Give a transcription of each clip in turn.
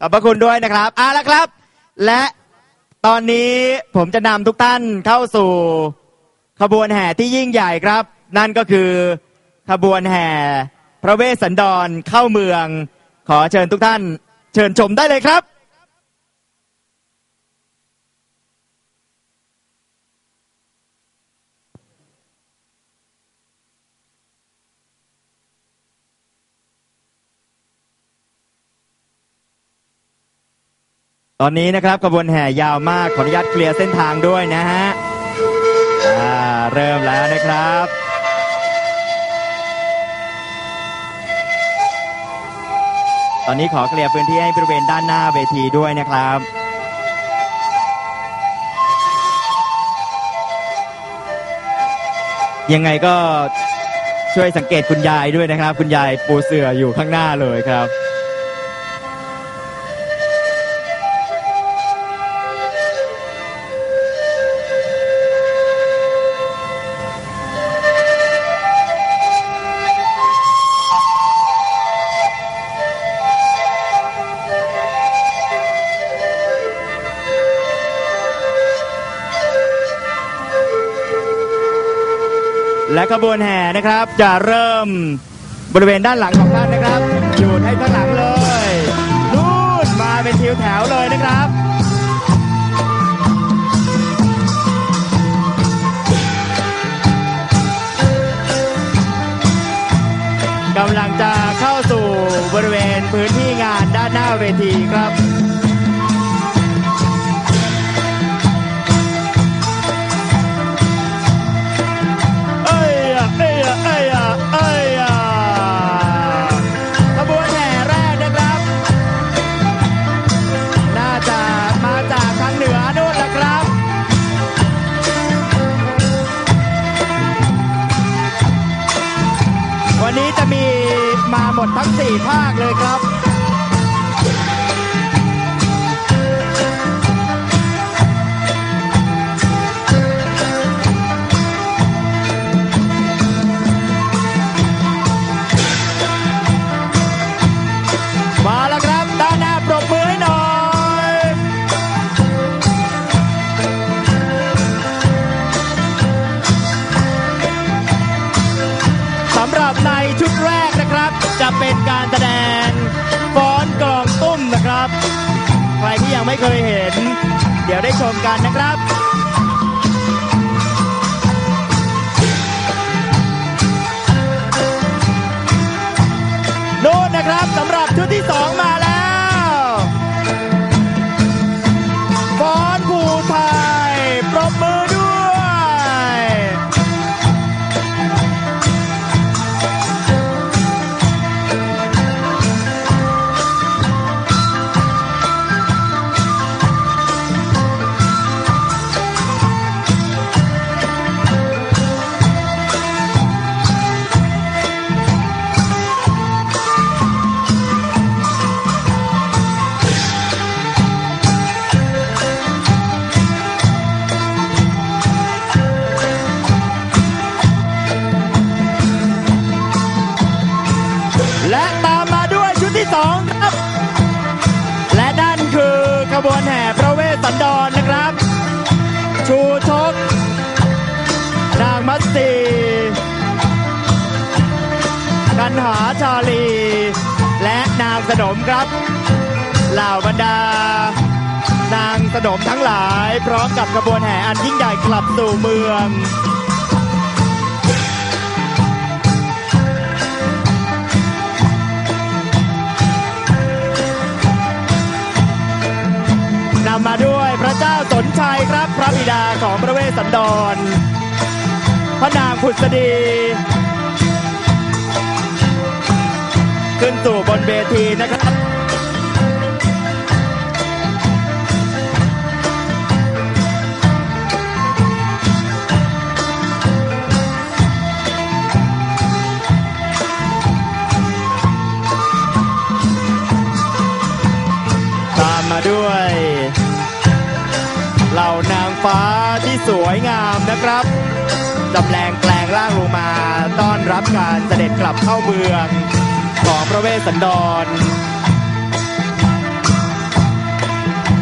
ขอบพระคุณด้วยนะครับเอาละครับ และตอนนี้ผมจะนำทุกท่านเข้าสู่ขบวนแห่ที่ยิ่งใหญ่ครับ นั่นก็คือขบวนแห่พระเวสสันดรเข้าเมือง ขอเชิญทุกท่าน เชิญชมได้เลยครับ ตอนนี้นะครับขบวนแห่ยาวมากขออนุญาตเคลียร์เส้นทางด้วยนะฮะเริ่มแล้วนะครับตอนนี้ขอเคลียร์พื้นที่ให้บริเวณด้านหน้าเวทีด้วยนะครับ ยังไงก็ช่วยสังเกตคุณยายด้วยนะครับ คุณยายปูเสื่ออยู่ข้างหน้าเลยครับ ขบวนแห่นะครับ จะเริ่มบริเวณด้านหลังของท่านนะครับอยู่ให้ข้างหลังเลยนู่นมาเป็นทิวแถวเลยนะครับกำลังจะเข้าสู่บริเวณพื้นที่งานด้านหน้าเวทีครับ มาหมดทั้งสี่ภาคเลยครับ ไม่เคยเห็น เดี๋ยวได้ชมกันนะครับ สองครับ และนั่นคือขบวนแห่พระเวสสันดรนะครับ ชูชกนางมัตสีกันหาชาลี และนางสนมครับ เหล่าบรรดา นางสนมทั้งหลาย พร้อมกับขบวนแห่อันยิ่งใหญ่กลับสู่เมือง ชัยครับ พระบิดาของพระเวสสันดร พระนางผุษดี ขึ้นสู่บนเวทีนะครับ ฟ้าที่สวยงามนะครับจำแรงแปลงร่างลงมา ต้อนรับการเสด็จกลับเข้าเมือง ของพระเวสสันดร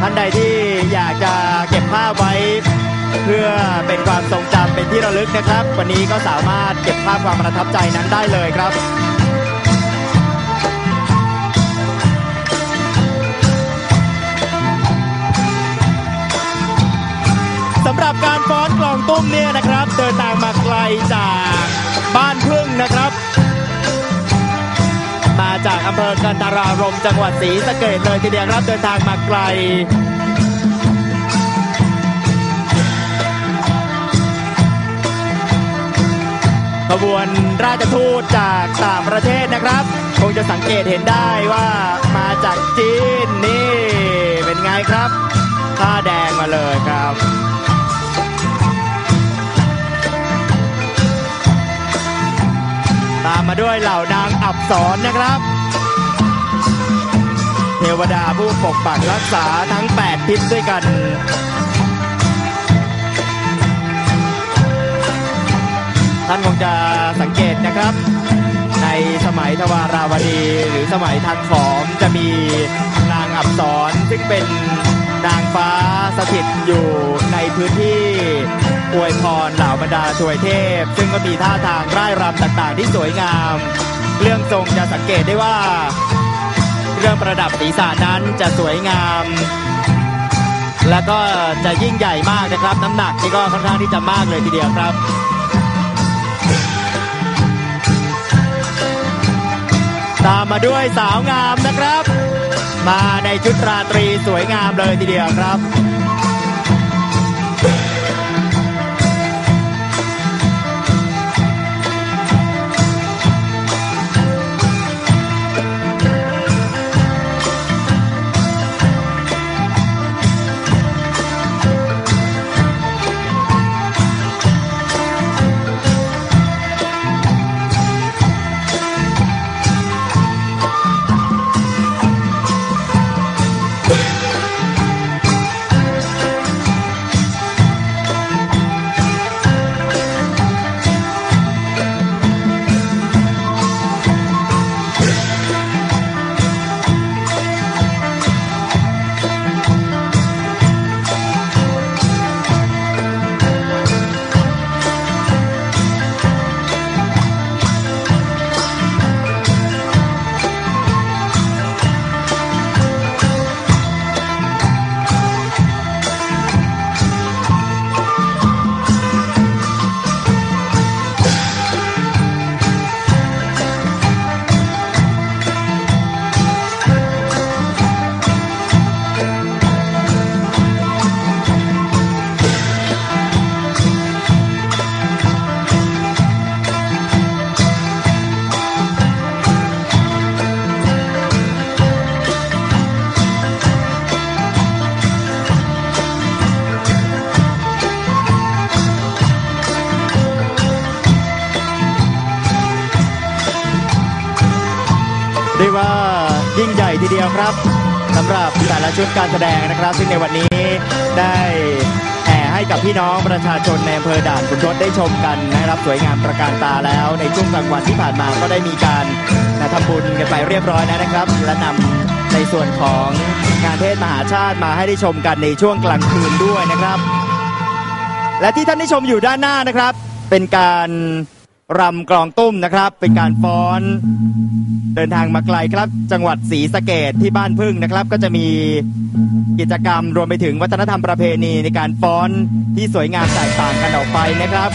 ท่านใดที่อยากจะเก็บภาพไว้ เพื่อเป็นความทรงจำเป็นที่ระลึกนะครับ วันนี้ก็สามารถเก็บภาพความประทับใจนั้นได้เลยครับ หรับการฟ้อนกลองตุ้มเนี่ยนะครับ เดินทางมาไกลจากบ้านพึ่งนะครับ มาจากอำเภอกันตารารมจังหวัดศรีสะเกษเลยทีเดียวครับเดินทางมาไกลขบวนราชทูตจากต่างประเทศนะครับ คงจะสังเกตเห็นได้ว่ามาจากจีนนี่ เป็นไงครับผ้าแดงมาเลยครับ ด้วยเหล่านางอับสรนะครับ เทวดาผู้ปกปักรักษาทั้ง 8 ทิศด้วยกันท่านคงจะสังเกตนะครับ ในสมัยทวาราวดีหรือสมัยทันขอมจะมีนางอับสรซึ่งเป็นนางฟ้า สถิตอยู่ในพื้นที่อวยพรเหล่าบรรดาถวยเทพ ซึ่งก็มีท่าทางร่ายรำต่างๆ ที่สวยงาม เรื่องทรงจะสังเกตได้ว่า เรื่องประดับศีรษะนั้นจะสวยงาม และก็จะยิ่งใหญ่มากนะครับ น้ำหนักนี่ก็ค่อนข้างที่จะมากเลยทีเดียวครับตามมาด้วยสาวงามนะครับ มาในชุดราตรีสวยงามเลยทีเดียวครับ ทีเดียวครับสำหรับแต่ละชุดการแสดงนะครับ ซึ่งในวันนี้ได้แห่ให้กับพี่น้องประชาชนในอำเภอด่านขุนทดได้ชมกันนะครับ สวยงามประการตาแล้ว ในช่วงกลางวันที่ผ่านมาก็ได้มีการทำบุญกันไปเรียบร้อยแล้วนะครับ และนำในส่วนของงานเทศมหาชาติมาให้ได้ชมกันในช่วงกลางคืนด้วยนะครับ และที่ท่านได้ชมอยู่ด้านหน้านะครับ เป็นการรำกลองตุ้มนะครับ เป็นการฟ้อน เดินทางมาไกลครับ จังหวัดศรีสะเกดที่บ้านพึ่งนะครับ ก็จะมีกิจกรรมรวมไปถึงวัฒนธรรมประเพณีในการฟ้อนที่สวยงามแตกต่างกันออกไปนะครับ